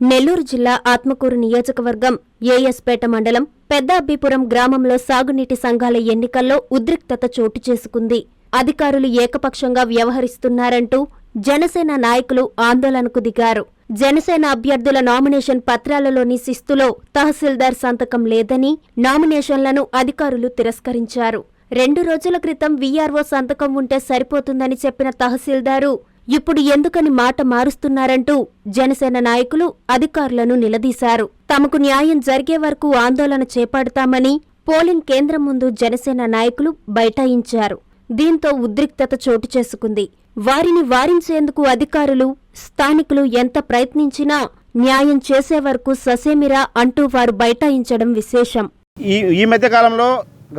నెల్లూరు జిల్లా ఆత్మకూరు నియోజకవర్గం ఏఎస్పేట మండలం పెద్ద అబ్బిపురం గ్రామంలో సాగునీటి సంఘాల ఎన్నికల్లో ఉద్రిక్తత చోటు చేసుకుంది. అధికారులు ఏకపక్షంగా వ్యవహరిస్తున్నారంటూ జనసేన నాయకులు ఆందోళనకు దిగారు. జనసేన అభ్యర్థుల నామినేషన్ పత్రాలలోని శిస్తులో తహసీల్దార్ సంతకం లేదని నామినేషన్లను అధికారులు తిరస్కరించారు. రెండు రోజుల క్రితం వీఆర్ఓ సంతకం ఉంటే సరిపోతుందని చెప్పిన తహసీల్దారు ఇప్పుడు ఎందుకని మాట మారుస్తున్నారంటూ జనసేన నాయకులు అధికారులను నిలదీశారు. తమకు న్యాయం జరిగే వరకు ఆందోళన చేపడతామని పోలింగ్ కేంద్రం ముందు జనసేన నాయకులు బైఠాయించారు. దీంతో ఉద్రిక్తత చోటు చేసుకుంది. వారిని వారించేందుకు అధికారులు స్థానికులు ఎంత ప్రయత్నించినా న్యాయం చేసే వరకు ససేమిరా అంటూ వారు బైఠాయించడం విశేషం. ఈ ఈ మధ్య కాలంలో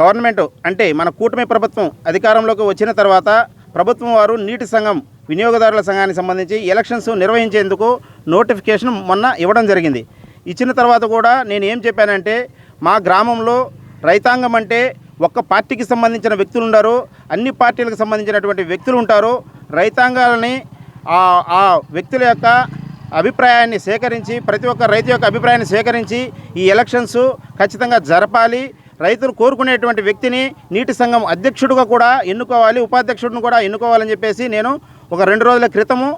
గవర్నమెంట్ అంటే మన కూటమి ప్రభుత్వం అధికారంలోకి వచ్చిన తర్వాత ప్రభుత్వం వారు నీటి సంఘం వినియోగదారుల సంఘానికి సంబంధించి ఎలక్షన్స్ నిర్వహించేందుకు నోటిఫికేషన్ మొన్న ఇవ్వడం జరిగింది. ఇచ్చిన తర్వాత కూడా నేను ఏం చెప్పానంటే మా గ్రామంలో రైతాంగం అంటే ఒక్క పార్టీకి సంబంధించిన వ్యక్తులు ఉండరు అన్ని పార్టీలకు సంబంధించినటువంటి వ్యక్తులు ఉంటారు. రైతాంగాలని ఆ ఆ వ్యక్తుల యొక్క అభిప్రాయాన్ని సేకరించి ప్రతి ఒక్క రైతు యొక్క అభిప్రాయాన్ని సేకరించి ఈ ఎలక్షన్స్ ఖచ్చితంగా జరపాలి. రైతులు కోరుకునేటువంటి వ్యక్తిని నీటి సంఘం అధ్యక్షుడిగా కూడా ఎన్నుకోవాలి ఉపాధ్యక్షుడిని కూడా ఎన్నుకోవాలని చెప్పేసి నేను ఒక రెండు రోజుల క్రితము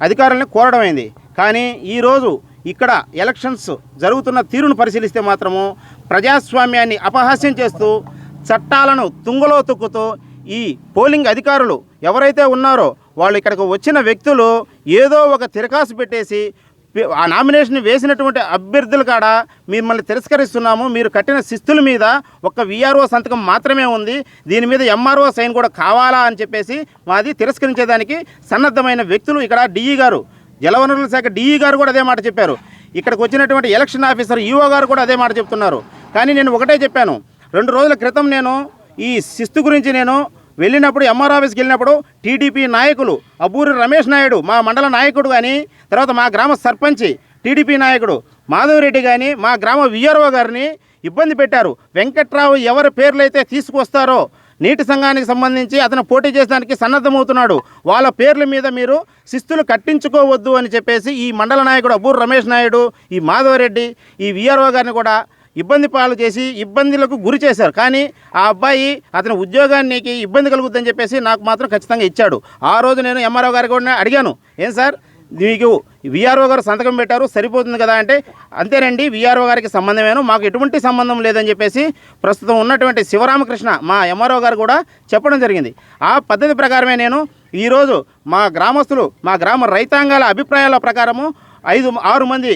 అధికారులను కోరడమైంది కానీ ఈరోజు ఇక్కడ ఎలక్షన్స్ జరుగుతున్న తీరును పరిశీలిస్తే మాత్రము ప్రజాస్వామ్యాన్ని అపహాస్యం చేస్తూ చట్టాలను తుంగలో తొక్కుతూ ఈ పోలింగ్ అధికారులు ఎవరైతే ఉన్నారో వాళ్ళు ఇక్కడికి వచ్చిన వ్యక్తులు ఏదో ఒక తిరకాసు పెట్టేసి ఆ నామినేషన్ వేసినటువంటి అభ్యర్థుల కాడ మిమ్మల్ని తిరస్కరిస్తున్నాము. మీరు కట్టిన శిస్తుల మీద ఒక్క విఆర్ఓ సంతకం మాత్రమే ఉంది. దీని మీద ఎంఆర్ఓ సైన్ కూడా కావాలా అని చెప్పేసి మాది తిరస్కరించేదానికి సన్నద్ధమైన వ్యక్తులు ఇక్కడ డిఈ గారు. జలవనరుల శాఖ డిఈ గారు కూడా అదే మాట చెప్పారు. ఇక్కడికి వచ్చినటువంటి ఎలక్షన్ ఆఫీసర్ ఈఓ గారు కూడా అదే మాట చెప్తున్నారు. కానీ నేను ఒకటే చెప్పాను. రెండు రోజుల క్రితం నేను ఈ శిస్తు గురించి నేను వెళ్ళినప్పుడు ఎంఆర్ ఆఫీస్కి వెళ్ళినప్పుడు టీడీపీ నాయకులు అబ్బూరి రమేష్ నాయుడు మా మండల నాయకుడు కానీ తర్వాత మా గ్రామ సర్పంచ్ టీడీపీ నాయకుడు మాధవరెడ్డి కానీ మా గ్రామ విఆర్ఓ గారిని ఇబ్బంది పెట్టారు. వెంకట్రావు ఎవరి పేర్లైతే తీసుకొస్తారో నీటి సంఘానికి సంబంధించి అతను పోటీ చేసడానికి సన్నద్ధమవుతున్నాడు. వాళ్ళ పేర్ల మీద మీరు శిస్తులు కట్టించుకోవద్దు అని చెప్పేసి ఈ మండల నాయకుడు అబ్బూరు రమేష్ నాయుడు ఈ మాధవరెడ్డి ఈ విఆర్ఓ గారిని కూడా ఇబ్బంది పాలు చేసి ఇబ్బందులకు గురి చేశారు. కానీ ఆ అబ్బాయి అతని ఉద్యోగానికి ఇబ్బంది కలుగుద్దని చెప్పేసి నాకు మాత్రం ఖచ్చితంగా ఇచ్చాడు. ఆ రోజు నేను ఎంఆర్ఓ గారు కూడా అడిగాను ఏం సార్ మీకు విఆర్ఓ గారు సంతకం పెట్టారు సరిపోతుంది కదా? అంటే అంతేనండి విఆర్ఓ గారికి సంబంధమేను మాకు ఎటువంటి సంబంధం లేదని చెప్పేసి ప్రస్తుతం ఉన్నటువంటి శివరామకృష్ణ మా ఎంఆర్ఓ గారు కూడా చెప్పడం జరిగింది. ఆ పద్ధతి ప్రకారమే నేను ఈరోజు మా గ్రామస్తులు మా గ్రామ రైతాంగాల అభిప్రాయాల ప్రకారము ఐదు ఆరు మంది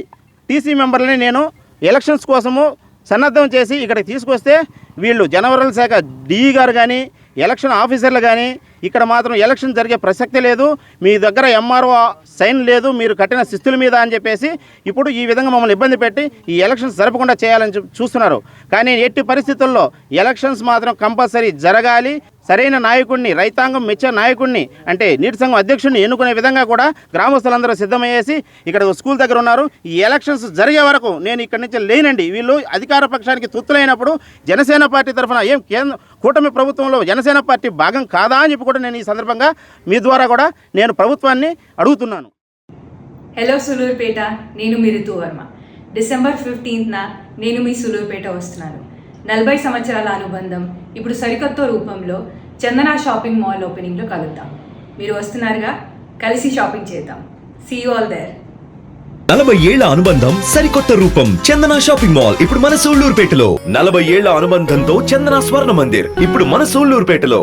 టీసీ మెంబర్లని నేను ఎలక్షన్స్ కోసము సన్నద్ధం చేసి ఇక్కడికి తీసుకొస్తే వీళ్ళు జనవరల శాఖ డిఈ గారు కానీ ఎలక్షన్ ఆఫీసర్లు కానీ ఇక్కడ మాత్రం ఎలక్షన్ జరిగే ప్రసక్తి లేదు. మీ దగ్గర ఎంఆర్ఓ సైన్ లేదు మీరు కట్టిన శిస్తుల మీద అని చెప్పేసి ఇప్పుడు ఈ విధంగా మమ్మల్ని ఇబ్బంది పెట్టి ఈ ఎలక్షన్స్ జరపకుండా చేయాలని చూస్తున్నారు. కానీ ఎట్టి పరిస్థితుల్లో ఎలక్షన్స్ మాత్రం కంపల్సరీ జరగాలి. సరైన నాయకుడిని రైతాంగం మెచ్చే నాయకుడిని అంటే నీటి సంఘం అధ్యక్షుడిని ఎన్నుకునే విధంగా కూడా గ్రామస్తులందరూ సిద్ధమయ్యేసి ఇక్కడ స్కూల్ దగ్గర ఉన్నారు. ఈ ఎలక్షన్స్ జరిగే వరకు నేను ఇక్కడి నుంచి లేనండి. వీళ్ళు అధికార పక్షానికి తుత్తులైనప్పుడు జనసేన పార్టీ తరఫున ఏం కేంద్ర కూటమి ప్రభుత్వంలో జనసేన పార్టీ భాగం కాదా అని చెప్పి కూడా నేను ఈ సందర్భంగా మీ ద్వారా కూడా నేను ప్రభుత్వాన్ని అడుగుతున్నాను. హలో సులూరుపేట నేను మీ వర్మ. డిసెంబర్ ఫిఫ్టీన్త్న నేను మీ సులూరుపేట వస్తున్నాను. నలభై సంవత్సరాల అనుబంధం. ఇప్పుడు సరికొత్త రూపంలో చందన షాపింగ్ మాల్ ఓపెనింగ్లో కలుద్దాం. మీరు వస్తున్నారుగా? కలిసి షాపింగ్ చేద్దాం. సీ ఆల్ దేర్ నలభై ఏళ్ళ అనుబంధం సరికొత్త రూపం చందన షాపింగ్ మాల్. ఇప్పుడు మన సూళ్ళూరుపేటలో నలభై ఏళ్ళ అనుబంధంతో చందన స్వర్ణ మందిర్. ఇప్పుడు మన సూళ్ళూరుపేటలో